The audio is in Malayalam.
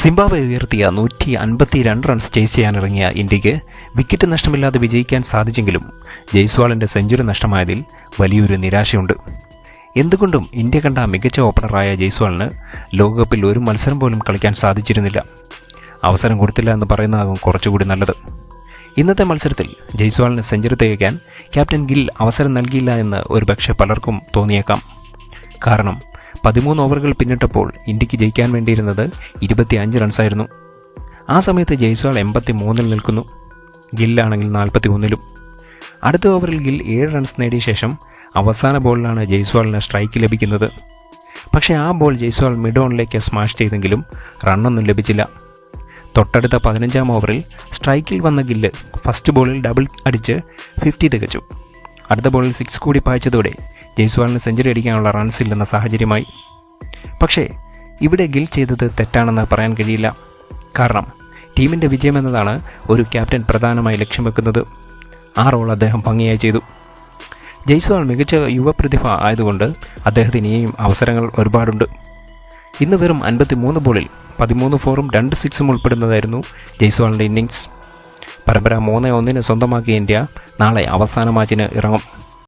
സിംബാബ്വെ ഉയർത്തിയ നൂറ്റി അൻപത്തി രണ്ട് റൺസ് ചേസ് ചെയ്യാനിറങ്ങിയ ഇന്ത്യയ്ക്ക് വിക്കറ്റ് നഷ്ടമില്ലാതെ വിജയിക്കാൻ സാധിച്ചെങ്കിലും ജയ്സ്വാളിന്റെ സെഞ്ചുറി നഷ്ടമായതിൽ വലിയൊരു നിരാശയുണ്ട്. എന്തുകൊണ്ടും ഇന്ത്യ കണ്ട മികച്ച ഓപ്പണറായ ജയ്സ്വാളിന് ലോകകപ്പിൽ ഒരു മത്സരം പോലും കളിക്കാൻ സാധിച്ചിരുന്നില്ല. അവസരം കൊടുത്തില്ല എന്ന് പറയുന്നതാകും കുറച്ചുകൂടി നല്ലത്. ഇന്നത്തെ മത്സരത്തിൽ ജയ്സ്വാളിന് സെഞ്ചുറി തികയ്ക്കാൻ ക്യാപ്റ്റൻ ഗിൽ അവസരം നൽകിയില്ല എന്ന് ഒരുപക്ഷെ പലർക്കും തോന്നിയേക്കാം. കാരണം പതിമൂന്ന് ഓവറുകൾ പിന്നിട്ടപ്പോൾ ഇന്ത്യയ്ക്ക് ജയിക്കാൻ വേണ്ടിയിരുന്നത് ഇരുപത്തി അഞ്ച് റൺസായിരുന്നു. ആ സമയത്ത് ജയ്സ്വാൾ എൺപത്തി മൂന്നിൽ നിൽക്കുന്നു. ഗില്ലാണെങ്കിൽ നാൽപ്പത്തി ഒന്നിലും അടുത്ത ഓവറിൽ ഗിൽ ഏഴ് റൺസ് നേടിയ ശേഷം അവസാന ബോളിലാണ് ജയ്സ്വാളിന് സ്ട്രൈക്ക് ലഭിക്കുന്നത്. പക്ഷേ ആ ബോൾ ജയ്സ്വാൾ മിഡ് ഓണിലേക്ക് സ്മാഷ് ചെയ്തെങ്കിലും റണ്ണൊന്നും ലഭിച്ചില്ല. തൊട്ടടുത്ത പതിനഞ്ചാം ഓവറിൽ സ്ട്രൈക്കിൽ വന്ന ഗില്ല് ഫസ്റ്റ് ബോളിൽ ഡബിൾ അടിച്ച് ഫിഫ്റ്റി തികച്ചു. അടുത്ത ബോളിൽ സിക്സ് കൂടി പായിച്ചതോടെ ജയ്സ്വാളിന് സെഞ്ചുറി അടിക്കാനുള്ള റൺസ് ഇല്ലെന്ന സാഹചര്യമായി. പക്ഷേ ഇവിടെ ഗിൽ ചെയ്തത് തെറ്റാണെന്ന് പറയാൻ കഴിയില്ല. കാരണം ടീമിന്റെ വിജയമെന്നതാണ് ഒരു ക്യാപ്റ്റൻ പ്രധാനമായി ലക്ഷ്യം വെക്കുന്നത്. ആ റോൾ അദ്ദേഹം ഭംഗിയായി ചെയ്തു. ജയ്സ്വാൾ മികച്ച യുവപ്രതിഭ ആയതുകൊണ്ട് അദ്ദേഹത്തിന് ഇനിയും അവസരങ്ങൾ ഒരുപാടുണ്ട്. ഇന്ന് വെറും അൻപത്തി മൂന്ന് ബോളിൽ പതിമൂന്ന് ഫോറും രണ്ട് സിക്സും ഉൾപ്പെടുന്നതായിരുന്നു ജയ്സ്വാളിന്റെ ഇന്നിങ്സ് പരമ്പര മൂന്ന് ഒന്നിന് സ്വന്തമാക്കിയ ഇന്ത്യ നാളെ അവസാന മാച്ചിന് ഇറങ്ങും.